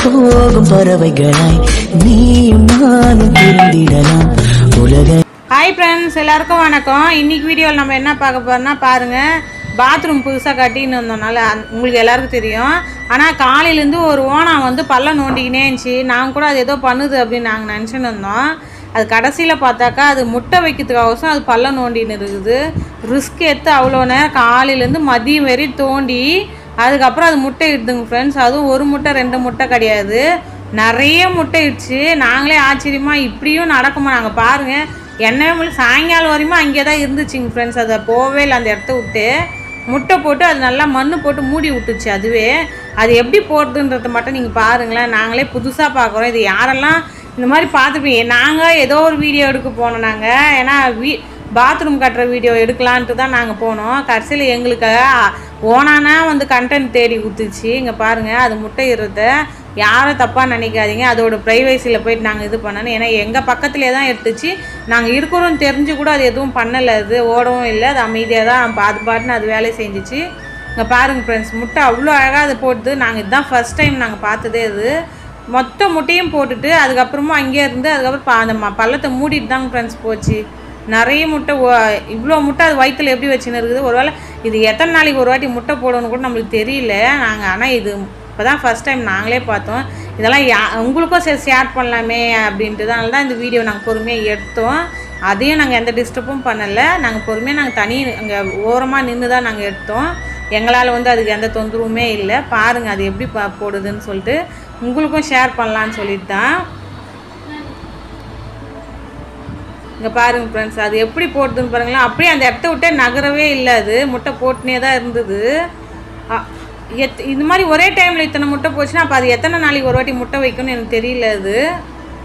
போகும் பறவைகளாய் நீயும் நானும் பிரிந்திடலாம் உலக ஹாய் ஃப்ரெண்ட்ஸ் எல்லாருக்கும் வணக்கம். இன்னைக்கு வீடியோவில் நம்ம என்ன பார்க்க போறோம்னா பாருங்கள் பாத்ரூம் புதுசாக கட்டின்னு வந்தோம்னால உங்களுக்கு எல்லாருக்கும் தெரியும். ஆனால் காலையிலேருந்து ஒரு ஓனம் வந்து பள்ளம் நோண்டிக்கினே இருந்துச்சு. நாங்கள் கூட அது ஏதோ பண்ணுது அப்படின்னு நாங்கள் நினச்சின்னு இருந்தோம். அது கடைசியில் பார்த்தாக்கா அது முட்டை வைக்கிறதுக்காகவசம் அது பள்ளம் நோண்டின்னு இருக்குது. ரிஸ்க் எடுத்து அவ்வளோ நேரம் காலையிலேருந்து மதியம் வரை தோண்டி அதுக்கப்புறம் அது முட்டை இடுதுங்க ஃப்ரெண்ட்ஸ் அதுவும் ஒரு முட்டை ரெண்டு முட்டை கிடையாது. நிறைய முட்டை இடுச்சு நாங்களே ஆச்சரியமாக இப்படியும் நடக்குமா? நாங்கள் பாருங்கள் என்னவே உங்களுக்கு சாயங்காலம் வரையுமே அங்கே தான் இருந்துச்சுங்க ஃப்ரெண்ட்ஸ் அதை போகவே இல்லை அந்த இடத்த விட்டு. முட்டை போட்டு அது நல்லா மண் போட்டு மூடி விட்டுச்சு அதுவே. அது எப்படி போடுதுன்றதை மட்டும் நீங்கள் பாருங்களேன். நாங்களே புதுசாக பார்க்குறோம். இது யாரெல்லாம் இந்த மாதிரி பார்த்துப்பீங்க நாங்கள் ஏதோ ஒரு வீடியோ எடுக்க போனோம் நாங்கள் ஏன்னா வீ பாத்ரூம் கட்டுற வீடியோ எடுக்கலான்ட்டு தான் நாங்கள் போனோம். கடைசியில் எங்களுக்கு ஓனானா வந்து கண்டென்ட் தேடி ஊற்றுச்சு இங்கே பாருங்கள் அது முட்டை இருந்த யாரும் தப்பாக நினைக்காதீங்க. அதோட ப்ரைவேசியில் போயிட்டு நாங்கள் இது பண்ணணும். ஏன்னா எங்கள் பக்கத்துலேயே தான் எடுத்துச்சு. நாங்கள் இருக்கிறோம் தெரிஞ்சு கூட அது எதுவும் பண்ணலை. அது ஓடவும் இல்லை. அது அமைதியாக தான் பாது பாட்டுன்னு அது வேலையை செஞ்சுச்சு. இங்கே பாருங்கள் ஃப்ரெண்ட்ஸ் முட்டை அவ்வளோ அழகாக அது போட்டுது. நாங்கள் இதுதான் ஃபஸ்ட் டைம் நாங்கள் பார்த்ததே அது. மொத்த முட்டையும் போட்டுட்டு அதுக்கப்புறமா அங்கேயே இருந்து அதுக்கப்புறம் அந்த பள்ளத்தை மூடிட்டு தாங்க ஃப்ரெண்ட்ஸ் போச்சு. நிறைய முட்டை ஓ- இவ்வளோ முட்டை அது வயிற்றில் எப்படி வச்சுன்னு இருக்குது? ஒருவேளை இது எத்தனை நாளைக்கு ஒரு வாட்டி முட்டை போடணும்னு கூட நம்மளுக்கு தெரியல. நாங்கள் ஆனால் இது இப்போ தான் ஃபஸ்ட் டைம் நாங்களே பார்த்தோம். இதெல்லாம் யா உங்களுக்கும் சரி ஷேர் பண்ணலாமே அப்படின்றதுனால தான் இந்த வீடியோ நாங்கள் பொறுமையாக எடுத்தோம். அதையும் நாங்கள் எந்த டிஸ்டர்பும் பண்ணலை. நாங்கள் பொறுமையாக நாங்கள் தனி அங்கே ஓரமாக நின்று தான் நாங்கள் எடுத்தோம். எங்களால் வந்து அதுக்கு எந்த தொந்தரவுமே இல்லை. பாருங்கள் அது எப்படி போடுதுன்னு சொல்லிட்டு உங்களுக்கும் ஷேர் பண்ணலான்னு சொல்லிட்டு தான் இங்கே பாருங்கள் ஃப்ரெண்ட்ஸ் அது எப்படி போட்டுதுன்னு பாருங்களேன். அப்படியே அந்த இடத்த விட்டே நகரவே இல்லை அது. முட்டை போட்டுனே தான் இருந்தது. எத் இது மாதிரி ஒரே டைமில் இத்தனை முட்டை போச்சுன்னா அப்போ அது எத்தனை நாளைக்கு ஒரு வாட்டி முட்டை வைக்கணும்னு எனக்கு தெரியல அது.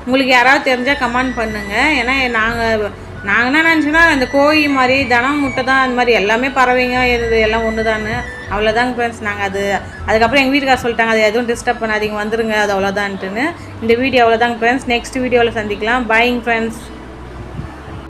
உங்களுக்கு யாராவது தெரிஞ்சால் கமெண்ட் பண்ணுங்கள் ஏன்னா நாங்கள் நாங்கள் என்ன நினச்சோன்னா இந்த கோழி மாதிரி தனம் முட்டை தான் அந்த மாதிரி எல்லாமே பறவைங்க இது எல்லாம் ஒன்று தானே அவ்வளோதாங்க ஃப்ரெண்ட்ஸ் நாங்கள் அது அதுக்கப்புறம் எங்கள் வீட்டுக்கார சொல்லிட்டாங்க அது எதுவும் டிஸ்டர்ப் பண்ணாதீங்க வந்துருங்க அது அவ்வளோதான்ட்டுன்னு இந்த வீடியோ அவ்வளோதாங்க ஃப்ரெண்ட்ஸ் நெக்ஸ்ட் வீடியோவில் சந்திக்கலாம். Buying friends